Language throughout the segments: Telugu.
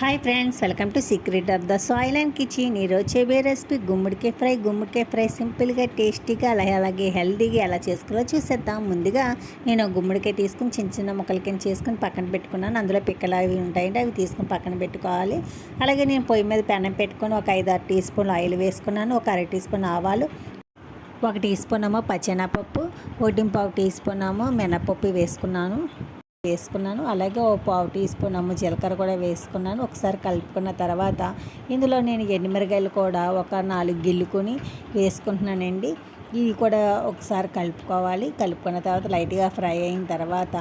Hi friends welcome to secret of the soil and kitchen ఈరోజు చేయబోయే రెసిపీ గుమ్మడికాయ ఫ్రై. గుమ్మడికాయ ఫ్రై సింపుల్గా టేస్టీగా అలాగే అలాగే హెల్దీగా ఎలా చేసుకోవాలో చూసేద్దాం. ముందుగా నేను గుమ్మడికాయ తీసుకుని చిన్న చిన్న ముక్కల కింద చేసుకుని పక్కన పెట్టుకున్నాను. అందులో పిక్కలు అవి ఉంటాయంటే అవి తీసుకుని పక్కన పెట్టుకోవాలి. అలాగే నేను పొయ్యి మీద పెనం పెట్టుకొని ఒక ఐదు ఆరు టీ స్పూన్ ఆయిల్ వేసుకున్నాను. ఒక అర టీ స్పూన్ ఆవాలు ఒక టీ స్పూన్ ఏమో పచ్చెనపప్పు ఒకటి పావు టీ స్పూన్ ఏమో మినపప్పు వేసుకున్నాను. వేసుకున్నాను. అలాగే ఓ పావు టీ స్పూన్ అమ్ము జీలకర్ర కూడా వేసుకున్నాను. ఒకసారి కలుపుకున్న తర్వాత ఇందులో నేను ఎండుమిరకాయలు కూడా ఒక నాలుగు గిల్లుకొని వేసుకుంటున్నానండి. ఇది కూడా ఒకసారి కలుపుకోవాలి. కలుపుకున్న తర్వాత లైట్గా ఫ్రై అయిన తర్వాత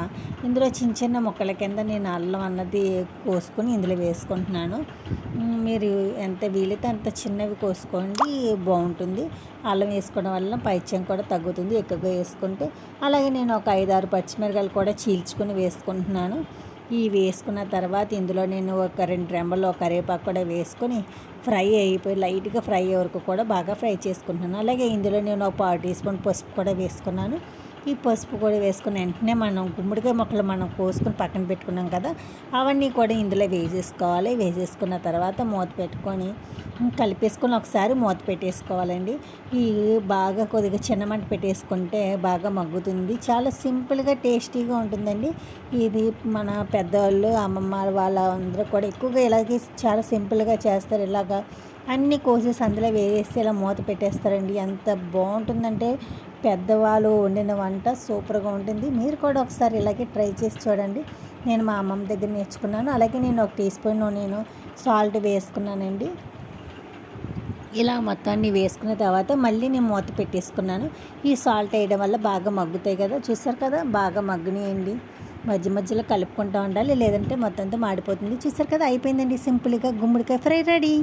ఇందులో చిన్న చిన్న ముక్కల కింద నేను అల్లం అన్నది కోసుకొని ఇందులో వేసుకుంటున్నాను. మీరు ఎంత వీలైతే అంత చిన్నవి కోసుకోండి బాగుంటుంది. అల్లం వేసుకోవడం వల్ల పైత్యం కూడా తగ్గుతుంది. ఎక్కువగా వేసుకుంటే అలాగే నేను ఒక ఐదారు పచ్చిమిరకాయలు కూడా చీల్చుకొని వేసుకుంటున్నాను. ఈ వేసుకున్న తర్వాత ఇందులో నేను ఒక రెండు రెంబల్లో కరివేపాకు కూడా వేసుకొని ఫ్రై అయిపోయి లైట్గా ఫ్రై అయ్యే వరకు కూడా బాగా ఫ్రై చేసుకుంటున్నాను. అలాగే ఇందులో నేను ఒక పావు టీ స్పూన్ పసుపు కూడా వేసుకున్నాను. ఈ పసుపు కూడా వేసుకుని వెంటనే మనం గుమ్మడికాయ మొక్కలు మనం కోసుకొని పక్కన పెట్టుకున్నాం కదా అవన్నీ కూడా ఇందులో వేసేసుకోవాలి. వేసేసుకున్న తర్వాత మూత పెట్టుకొని కలిపేసుకొని ఒకసారి మూత పెట్టేసుకోవాలండి. ఈ బాగా కొద్దిగా చిన్న మంట పెట్టేసుకుంటే బాగా మగ్గుతుంది. చాలా సింపుల్గా టేస్టీగా ఉంటుందండి. ఇది మన పెద్దవాళ్ళు అమ్మమ్మ వాళ్ళ అందరూ కూడా ఎక్కువగా ఇలాగే చాలా సింపుల్గా చేస్తారు. ఇలాగా అన్నీ కోసేసి అందులో వేసేసి ఇలా మూత పెట్టేస్తారండి. ఎంత బాగుంటుందంటే పెద్దవాళ్ళు వండిన వంట సూపర్గా ఉంటుంది. మీరు కూడా ఒకసారి ఇలాగే ట్రై చేసి చూడండి. నేను మా అమ్మమ్మ దగ్గర నేర్చుకున్నాను. అలాగే నేను ఒక టీ స్పూన్ నేను సాల్ట్ వేసుకున్నానండి. ఇలా మొత్తాన్ని వేసుకున్న తర్వాత మళ్ళీ నేను మూత పెట్టేసుకున్నాను. ఈ సాల్ట్ వేయడం వల్ల బాగా మగ్గుతాయి కదా. చూసారు కదా బాగా మగ్గినాయండి. మధ్య మధ్యలో కలుపుకుంటూ ఉండాలి లేదంటే మొత్తంతో మాడిపోతుంది. చూసారు కదా అయిపోయిందండి సింపుల్గా గుమ్మడికాయ ఫ్రై రెడీ.